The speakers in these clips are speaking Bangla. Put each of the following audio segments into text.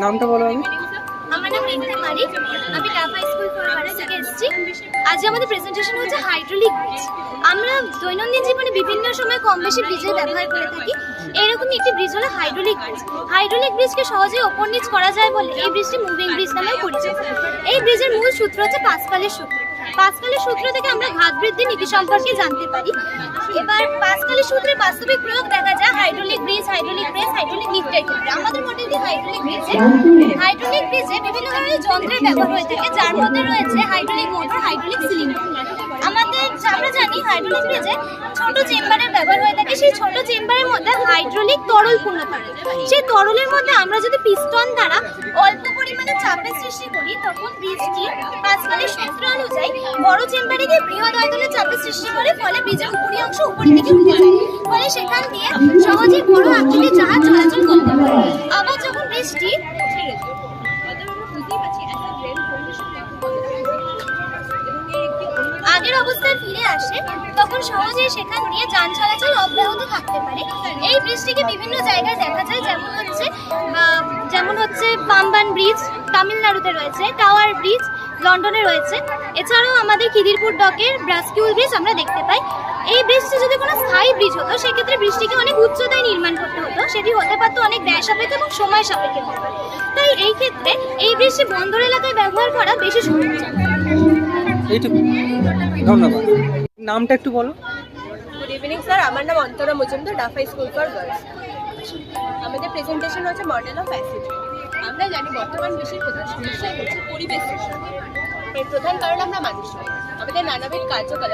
নামটা বলো আমি। আজ আমাদের প্রেজেন্টেশন হচ্ছে আমরা দৈনন্দিন জীবনে বিভিন্ন সময় কম বেশি ব্যবহার করে থাকি। এরকমই একটি ব্রিজ হাইড্রোলিক ব্রিজ হাইড্রোলিক ব্রিজকে ওপর করা যায় বলে এই ব্রিজটি ব্রিজ নামে পরিচিত। এই ব্রিজের মূল সূত্র হচ্ছে পাঁচকালের সূত্র। পাঁচকালের সূত্র থেকে আমরা ঘাত বৃদ্ধির নীতি সম্পর্কে জানতে পারি। এবার পাঁচকালের সূত্রে বাস্তবিক প্রয়োগ দেখা যায় hydraulic bridge, hydraulic press hydraulic লিফটের ক্ষেত্রে। আমাদের মডেলটি হাইড্রোলিক ব্রিজে? হাইড্রোলিক ব্রিজে বিভিন্ন ধরনের যন্ত্রের ব্যবহার হয়ে থাকে, যার মধ্যে রয়েছে হাইড্রোলিক মোটর, হাইড্রোলিক সিলিন্ডার। আমাদের আমরা জানি হাইড্রোলিক ব্রিজে ছোট চেম্বারের ব্যবহার হয়ে থাকে। সেই ছোট চেম্বারের মধ্যে হাইড্রোলিক তরল পূর্ণ থাকে সেই তরলের মধ্যে আমরা যদি পিস্টন দ্বারা অল্প পরিমাণে সৃষ্টি করি, তখন বীজটি পাঁচকালের সূত্র অনুযায়ী বড় চেম্বারে গিয়ে বৃহৎ আয়তনের চাপের সৃষ্টি করে, ফলে বীজের উপরি অংশ উপরের দিকে উঠে যায়। ফলে সেখান দিয়ে সহজেই বড় আকৃতির জাহাজ চলাচল করতে পারে। আবার যখন ব্রিজটি আগের অবস্থায় ফিরে আসে, তখন সহজেই সেখান দিয়ে যান চলাচল অব্যাহত থাকতে পারে। এই ব্রিজটিকে বিভিন্ন জায়গায় দেখা যায়, যেমন হচ্ছে যেমন হচ্ছে পাম্বান ব্রিজ, তামিলনাড়ুতে রয়েছে, টাওয়ার ব্রিজ, লন্ডনে রয়েছে। এছাড়াও আমাদের খিদিরপুর ডকের ব্রাস্কিউল ব্রিজ আমরা দেখতে পাই। এই ব্রিজটি যদি কোনো স্থায়ী ব্রিজ হতো, সেক্ষেত্রে ব্রিজটিকে অনেক উচ্চতায় নির্মাণ করতে হতো। সেটি হতে পারতো অনেক ব্যয় সাপেক্ষ এবং সময় সাপেক্ষ। তাই এই ক্ষেত্রে এই ব্রিজটি বন্দর এলাকায় ব্যবহার করা বেশি সুবিধা এইটুকু। ধন্যবাদ। নামটা একটু বলো। গুড ইভিনিং স্যার আমার নাম অন্তরা মজুমদার ডাফা স্কুল ফর গার্লস আমাদের প্রেজেন্টেশন হচ্ছে মডেল অফ অ্যাসিড আমরা জানি বর্তমান বিশ্বের প্রধান সমস্যাই হচ্ছে পরিবেশ এর প্রধান কারণ আমরা মানুষ নই। আমাদের নানাবিধ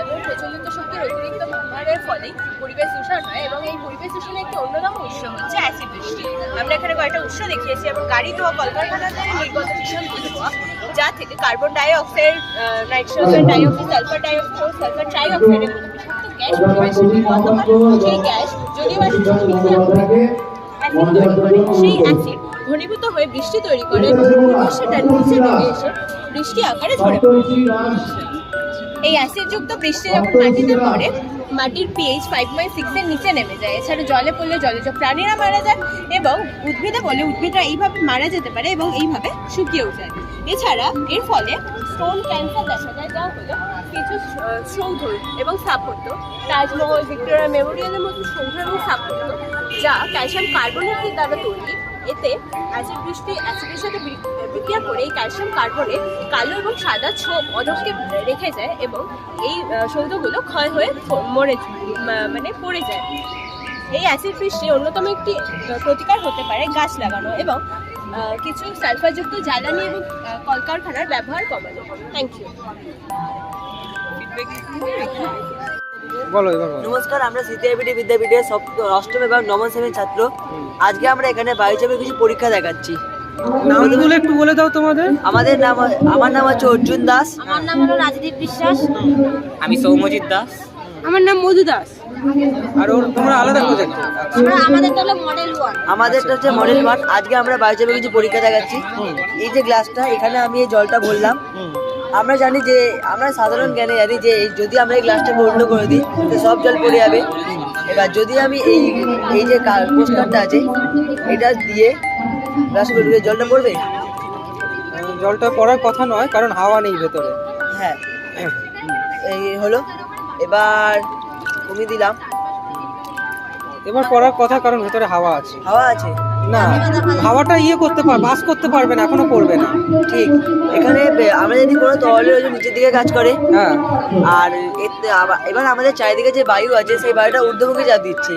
এবং প্রচলিত শক্তির অতিরিক্ত ব্যবহারের ফলেই পরিবেশ দূষণ হয় এবং এই পরিবেশ দূষণের একটি অন্যতম উৎস হচ্ছে অ্যাসিড বৃষ্টি আমরা এখানে কয়েকটা উৎস দেখিয়েছি এবং গাড়ি ধোয়া, কলকারখানা থেকে নির্গত বিষাক্ত ধোয়া যা থেকে carbon dioxide nitrogen dioxide sulphur dioxide sulphur try অক্সাইডের মতো বিষাক্ত গ্যাস হয় সেই গ্যাস যদিও সেই অ্যাসিড ঘনীভূত হয়ে বৃষ্টি তৈরি করে এবং সেটা নিচে নেমে এসে বৃষ্টি আকারে ঝরে পড়ে। এই অ্যাসিডযুক্ত বৃষ্টি যখন মাটিতে পড়ে মাটির পিএইচ ফাইভ পয়েন্ট সিক্সের নিচে নেমে যায়। এছাড়া জলে পড়লে জলজ প্রাণীরা মারা যায় এবং উদ্ভিদে পড়লে উদ্ভিদরা এইভাবে মারা যেতে পারে এবং এইভাবে শুকিয়েও যায়। এছাড়া এর ফলে স্টোন ক্যান্সার দেখা যায়, যা হলো কিছু সৌধ এবং স্থাপত্য। তাজমহল, ভিক্টোরিয়া মেমোরিয়ালের মতো সৌধ এবং স্থাপত্য যা ক্যালসিয়াম কার্বনেটের দ্বারা তৈরি। এতে অ্যাসিড বৃষ্টি অ্যাসিডের সাথে বিক্রিয়া করে এই ক্যালসিয়াম কার্বনে কালো এবং সাদা ছোপ অধমকে রেখে যায় এবং এই সৌধগুলো ক্ষয় হয়ে মরে মানে পড়ে যায়। এই অ্যাসিড বৃষ্টির অন্যতম একটি প্রতিকার হতে পারে গাছ লাগানো এবং কিছু সালফারযুক্ত জ্বালানি এবং কলকারখানার ব্যবহার কমানো। থ্যাংক ইউ বলো নমস্কার আমরা সিটিআইবিটি বিদ্যাপীঠের অষ্টম এবং নবম শ্রেণির ছাত্র। আজকে আমরা এখানে বায়ুচাপের কিছু পরীক্ষা দেখাচ্ছি। নামগুলো একটু বলে দাও তোমাদের। আমাদের নাম আমার নাম হচ্ছে অর্জুন দাস। আমার নাম হলো রাজদীপ বিশ্বাস। আমি সৌমজিৎ দাস। আমার নাম মধু দাস। আর ওর তোমরা আলাদা প্রজেক্ট আমরা আমাদের হলো মডেল ওয়ান আমাদেরটা হচ্ছে মডেল ওয়ান আজকে আমরা বায়ুচাপের কিছু পরীক্ষা দেখাচ্ছি। এই যে গ্লাসটা এখানে আমি এই জলটা ভরলাম। আমরা জানি যে আমরা সাধারণ জ্ঞানে জানি যে এই- যদি আমরা এই গ্লাসটাকে উল্টো করে দিই তো সব জল পড়ে যাবে। এবার যদি আমি এই এই যে পোস্টারটা আছে এটা দিয়ে গ্লাসে দিলে জলটা পড়বে? জলটা পড়ার কথা নয় কারণ হাওয়া নেই ভেতরে। হ্যাঁ। এই হলো। এবার কমিয়ে দিলাম। এবার পড়ার কথা কারণ ভেতরে হাওয়া আছে। হাওয়া আছে? না হাওয়াটা ইয়ে করতে পার বাস করতে পারবে না এখনও পড়বে না। ঠিক। এখানে আমরা যদি কোনো তরলের ওজন নিচের দিকে কাজ করে হ্যাঁ। আর এবার আমাদের চারিদিকে যে বায়ু আছে সেই বায়ুটা ঊর্ধ্বমুখী চাপ দিচ্ছে।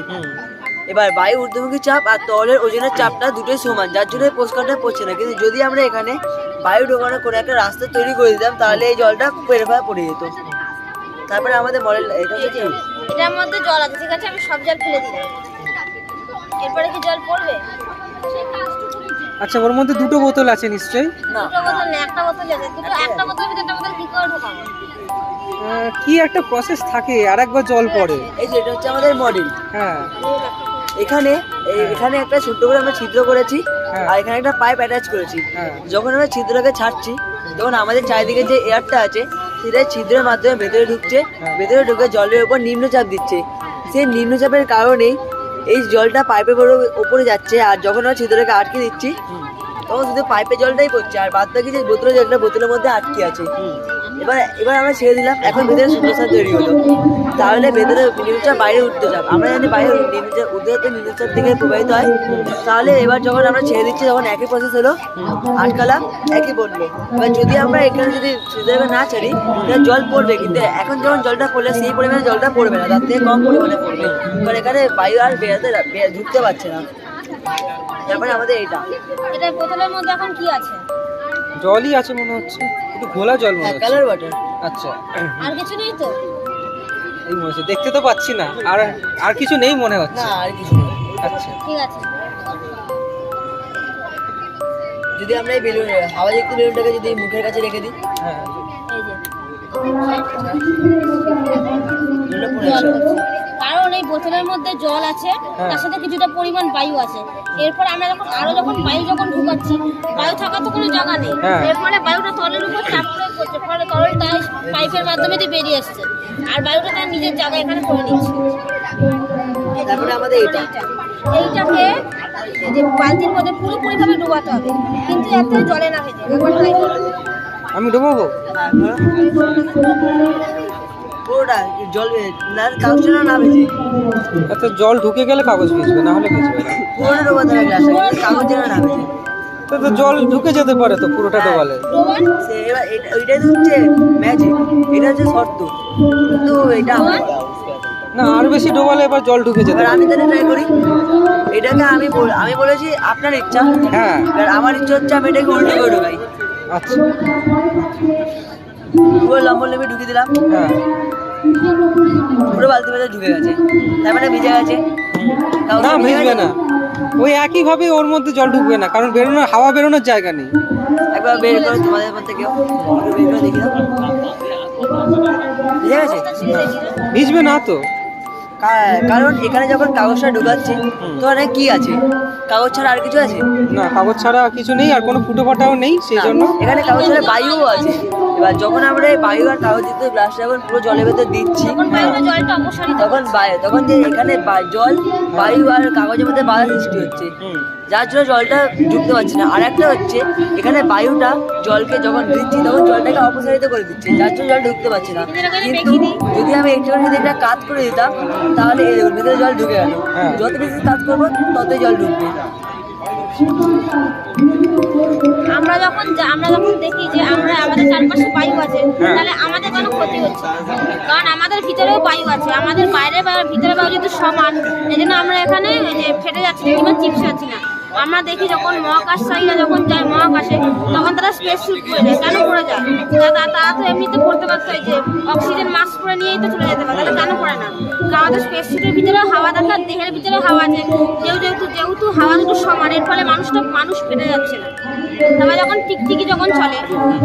এবার বায়ু ঊর্ধ্বমুখী চাপ আর তরলের ওজনের চাপটা দুটোই সমান যার জন্য পোস্টকারটা পড়ছে না। কিন্তু যদি আমরা এখানে বায়ু ঢোকানো করে একটা রাস্তা তৈরি করে দিতাম তাহলে এই জলটা পেরে পড়ে যেত। তারপরে আমাদের মডেল এটা হচ্ছে কি? এটার মধ্যে জল আছে ঠিক আছে? আমি সব জল ফেলে দিলাম। এরপরে কি জল পড়বে? আচ্ছা ওর মধ্যে দুটো বোতল আছে নিশ্চয়ই? না দুটো বোতল না একটা বোতল আছে। দুটো একটা বোতলের ভিতরে একটা বোতল কি করে ঢোকাবো? আহ, কি একটা প্রসেস থাকে আর একবার জল পড়ে। এই যে এটা হচ্ছে আমাদের মডেল হ্যাঁ। এখানে এখানে একটা ছোট্ট করে আমরা ছিদ্র করেছি হ্যাঁ। আর এখানে একটা পাইপ অ্যাটাচ করেছি। হ্যাঁ। যখন আমরা ছিদ্রটাকে ছাড়ছি তখন আমাদের চারিদিকে যে এয়ারটা আছে সেটা ছিদ্রের মাধ্যমে ভেতরে ঢুকছে। ভেতরে ঢুকে জলের উপর নিম্নচাপ দিচ্ছে। সেই নিম্নচাপের কারণে এই জলটা পাইপের ওপরে যাচ্ছে আর যখন আমরা ছিদ্রটাকে আটকে দিচ্ছি, তখন শুধু পাইপের জলটাই পড়ছে। আর বাদ বাকি যে বোতলের জলটা বোতলের মধ্যে আটকে আছে। এবার এবার আমরা ছেড়ে দিলাম এখন ভেতরে শূন্যস্থান তৈরি হলো। তাহলে ভেতরে নিউজটা বাইরে উঠতে যাবে আমরা জানি বাইরে নিউজটা উদয়তে নিউজটার দিকে প্রবাহিত হয় তাহলে এবার যখন আমরা ছেড়ে দিচ্ছি তখন একই প্রসেস হলো। আটকালাম একই বলল এবার যদি আমরা এখানে যদি সিজারে না ছাড়ি তাহলে জল পড়বে কিন্তু এখন যখন জলটা পড়লে সেই পরিমাণে জলটা পড়বে না তার থেকে কম পরিমাণে পড়বে। কারণ এখানে বায়ু আর বেড়াতে ঢুকতে পারছে না। তারপরে আমাদের এইটা। এটা বোতলের মধ্যে এখন কি আছে? জলই আছে মনে হচ্ছে। একটু ঘোলা জল মনে হ্যাঁ হচ্ছে। কালার ওয়াটার আচ্ছা। আর কিছু নেই তো? এই মনে হচ্ছে দেখতে তো পাচ্ছি না। আর আর কিছু নেই মনে হচ্ছে? না আর কিছু নেই। আচ্ছা। ঠিক আছে। যদি আমরা এই বেলুন হাওয়া দেখতে বেলুনটাকে যদি মুখের কাছে রেখে দিই। হ্যাঁ। এই যে। কারণ এই বোতলের মধ্যে জল আছে হ্যাঁ। তার সাথে কিছুটা পরিমাণ বায়ু আছে। এরপর আমরা যখন আরও যখন বায়ু যখন ঢুকাচ্ছি বায়ু থাকার তো কোনো জায়গা নেই। হ্যাঁ। এর ফলে বায়ুটা তলের উপর চাপ প্রয়োগ করছে ফলে পাইপের মাধ্যমে দিয়ে বেরিয়ে আসছে। আর বায়ুটা তার নিজের জায়গা এখানে করে নিচ্ছে। তারপরে আমাদের এইটাকে যে বালতির মধ্যে পুরোপুরিভাবে ডুবাতে হবে কিন্তু এত জলে না ভেজে আমি করো। পুরোটা জল না কাগজটা না ভেজে এত জল ঢুকে গেলে কাগজ ভিজবে না হলে ভিজবে না। পুরোটা ডোবাতে হবে গ্লাসটা কাগজটা না ভেজে তো তো জল ঢুকে যেতে পারে তো পুরোটা ডোবালে। ডোবান এটা- ওইটাই তো হচ্ছে ম্যাজিক এটা হচ্ছে শর্ত। কিন্তু এটা আমার না আর বেশি ডোবালে এবার জল ঢুকে যেতে আমি তাহলে ট্রাই করি। এটাকে আমি বল- আমি বলেছি আপনার ইচ্ছা। হ্যাঁ। এবার আমার ইচ্ছা হচ্ছে আমি এটাকে উল্টো করে ঢোকাই। আচ্ছা। পুরো লম্বল লেবে ঢুকে দিলাম। হ্যাঁ। পুরো বালতি ভেতরে ঢুকে গেছে। তার মানে ভিজে গেছে। না ভিজবে না। ওই একই ভাবে ওর মধ্যে জল ঢুকবে না কারণ বেরোনোর হাওয়া বেরোনোর জায়গা নেই। একবার বের করে তোমাদের মধ্যে কেউ বের করে দেখি ভিজে গেছে? ভিজবে না তো। কারণ এখানে যখন কাগজটা ঢুকাচ্ছি তো অনেক কি আছে? কাগজ ছাড়া আর কিছু আছে? না কাগজ ছাড়া কিছু নেই আর কোনো ফুটো ফাটাও নেই সেই জন্য। এখানে কাগজ ছাড়া বায়ুও আছে। এবার যখন আমরা এই বায়ু আর কাগজ যুক্ত গ্লাসটা যখন পুরো জলের ভেতর দিচ্ছি তখন অপসারিত তখন বায়ু তখন যে এখানে জল বায়ু আর কাগজের মধ্যে বাধা সৃষ্টি হচ্ছে। যার জন্য জলটা ঢুকতে পারছে না। আর একটা হচ্ছে এখানে বায়ুটা জলকে যখন দিচ্ছি তখন জলটাকে অপসারিত করে দিচ্ছে। যার জন্য জল ঢুকতে পারছে না। কিন্তু যদি আমি একটু যদি এটা কাজ করে দিতাম তাহলে এই ভেতরে জল ঢুকে গেল। হ্যাঁ। যত বেশি কাজ করব ততই জল ঢুকবে। আমরা যখন আমরা যখন দেখি যে আমরা আমাদের চারপাশে বায়ু আছে হ্যাঁ। তাহলে আমাদের কোনো ক্ষতি হচ্ছে না। কারণ আমাদের ভিতরেও বায়ু আছে আমাদের বাইরে বা ভিতরে বায়ু যদি সমান এই জন্য আমরা এখানে ফেটে যাচ্ছি না কিংবা চিপসে যাচ্ছি না আমরা দেখি যখন মহাকাশ মহাকাশচারীরা যখন যায় মহাকাশে, তখন তারা স্পেস শুট করে যায় কেন করে যায়? তারা তো এমনিতে পড়তে পারতো যে অক্সিজেন মাস্ক পরে নিয়েই তো চলে যেতে পারে কেন করে না? আমাদের স্পেস শুটের ভিতরে হাওয়া দরকার, দেহের ভিতরে হাওয়া আছে। যেহেতু যেহেতু হাওয়া দুটো সমান, এর ফলে মানুষটা, মানুষ পেটে যাচ্ছে না। তারপরে যখন টিকটিকি যখন চলে,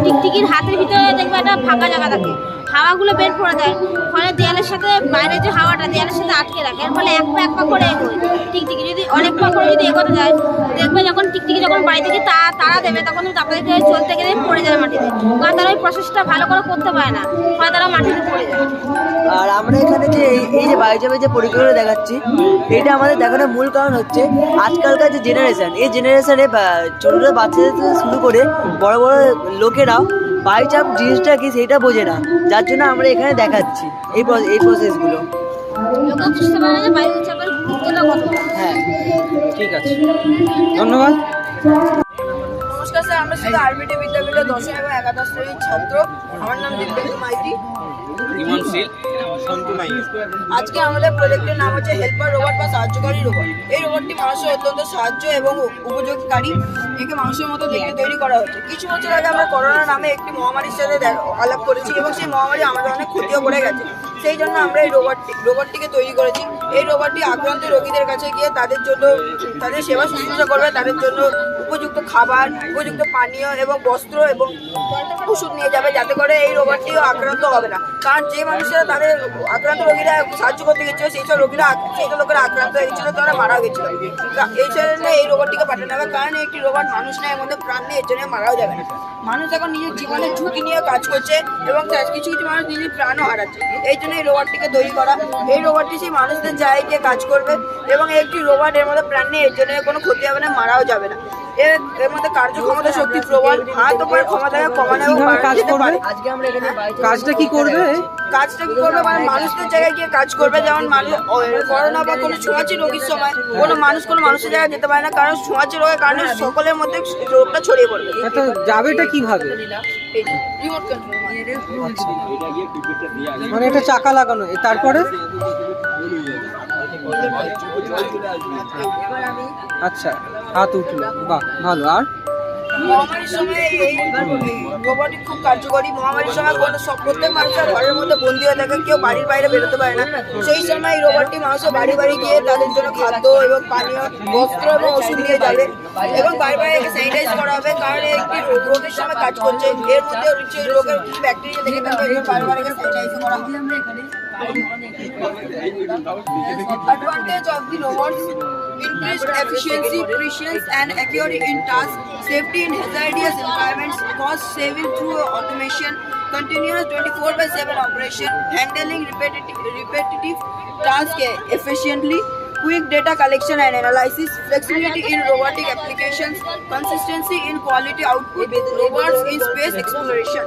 টিকটিকির হাতের ভিতরে দেখবে একটা ফাঁকা জায়গা থাকে। হাওয়াগুলো বের করে দেয়। ফলে দেয়ালের সাথে বাইরে যে হাওয়াটা, দেয়ালের সাথে আটকে রাখে। এর ফলে এক পা এক পা করে এগোয়। টিকটিকি যদি অনেক পা করে যদি এগোতে যায়, দেখবে যখন টিকটিকি যখন বাড়ি থেকে তা, তারা দেবে, তখন তাদেরকে চলতে গেলে পড়ে যায় মাটিতে। কারণ তারা ওই প্রসেসটা ভালো করে করতে পারে না, ফলে তারা মাটিতে পড়ে যায়। আর আমরা এখানে যে এই- যে বায়োজবে যে পরিকল্পনা দেখাচ্ছি, এটা আমাদের দেখানোর মূল কারণ হচ্ছে আজকালকার যে জেনারেশন এই জেনারেশনে ছোট ছোট বাচ্চাদের থেকে শুরু করে বড় বড় লোকেরাও বায়োচাপ জিনিসটা কি সেটা বোঝে না। যার জন্য আমরা এখানে দেখাচ্ছি এই এই প্রসেসগুলো হ্যাঁ ঠিক আছে। ধন্যবাদ। স্যার আমরা শুধু আরবিটি বিদ্যাপীঠের দশম এবং একাদশ শ্রেণির ছাত্র। আমার নাম দিব্যেন্দু মাইতি। আজকে আমাদের প্রজেক্টের নাম হচ্ছে হেল্পার রোবট বা সাহায্যকারী রোবট এই রোবটটি মানুষের অত্যন্ত সাহায্য এবং উপযোগকারী একে মানুষের মতো দেখতে তৈরি করা হচ্ছে। কিছু বছর আগে আমরা করোনা নামে একটি মহামারীর সাথে আলাপ করেছি এবং সেই মহামারী আমাদের অনেক ক্ষতিও করে গেছে। সেই জন্য আমরা এই রোবটটি রোবটটিকে তৈরি করেছি। এই রোবটটি আক্রান্ত রোগীদের কাছে গিয়ে তাদের জন্য তাদের সেবা শুশ্রূষা করবে তাদের জন্য উপযুক্ত খাবার, উপযুক্ত পানীয় এবং বস্ত্র এবং ওষুধ নিয়ে যাবে যাতে করে এই রোবটটিও আক্রান্ত হবে না। কারণ যে মানুষেরা তাদের আক্রান্ত রোগীরা সাহায্য করতে গেছিল সেই সব রোগীরা সেই সব লোকেরা আক্রান্ত হয়ে গেছিল তারা মারা গেছিল এই জন্য এই রোবটটিকে পাঠানো হবে, কারণ একটি রোবট মানুষ নেই এর মধ্যে প্রাণ নেই, এর জন্য মারাও যাবে না। মানুষ এখন নিজের জীবনের ঝুঁকি নিয়ে কাজ করছে এবং কিছু কিছু মানুষ নিজের প্রাণও হারাচ্ছে। এই জন্য এই রোবটটিকে তৈরি করা, এই রোবটটি সেই মানুষদের জায়গায় গিয়ে কাজ করবে এবং একটি রোবট এর মধ্যে প্রাণ নেই, এর জন্য কোনো ক্ষতি হবে না, মারাও যাবে না। এর এর মধ্যে কার্যক্ষমতা শক্তি প্রবল। হাত ওপরে ক্ষমতাকে কমানো এবং কীভাবে বাড়ানো কাজ করবে? আজকে আমরা এখানে কাজটা কি করবে? কাজটা কি করবে? মানে মানুষদের জায়গায় গিয়ে কাজ করবে যেমন মানুষ করোনা বা কোনো ছোঁয়াচে রোগীর সময় কোনো মানুষ কোনো মানুষের জায়গায় যেতে পারে না কারণ ছোঁয়াচে রোগের কারণে সকলের মধ্যে রোগটা ছড়িয়ে পড়বে। তো যাবেটা কীভাবে? মানে। মানে এটা চাকা লাগানো তারপরে? আচ্ছা। হাত উঠল। বাহ ভালো। আর? মহামারীর সময় এই রোবটিক খুব কার্যকরী। মহামারীর সময় কোনো সব প্রত্যেক মানুষের ঘরের মধ্যে বন্দি হয়ে থাকে কেউ বাড়ির বাইরে বেরোতে পারে না। সেই সময় এই রোবটটি মানুষের বাড়ি বাড়ি গিয়ে তাদের জন্য খাদ্য এবং পানীয় বস্ত্র এবং ওষুধ নিয়ে যাবে এবং বাড়ি বাড়ি স্যানিটাইজ করা হবে। কারণ একটি রোগের সময় কাজ করছে। এর মধ্যে হচ্ছে রোগের ব্যাকটেরিয়া থাকবে বাড়ি বাড়ি স্যানিটাইজ করা হবে। Increased efficiency, prescience, and accuracy in tasks, safety in hazardous environments, cost saving through automation, continuous 24 by 7 operation, handling repetitive, repetitive tasks efficiently, quick data collection and analysis, flexibility in robotic applications, consistency in quality output, robots in space exploration.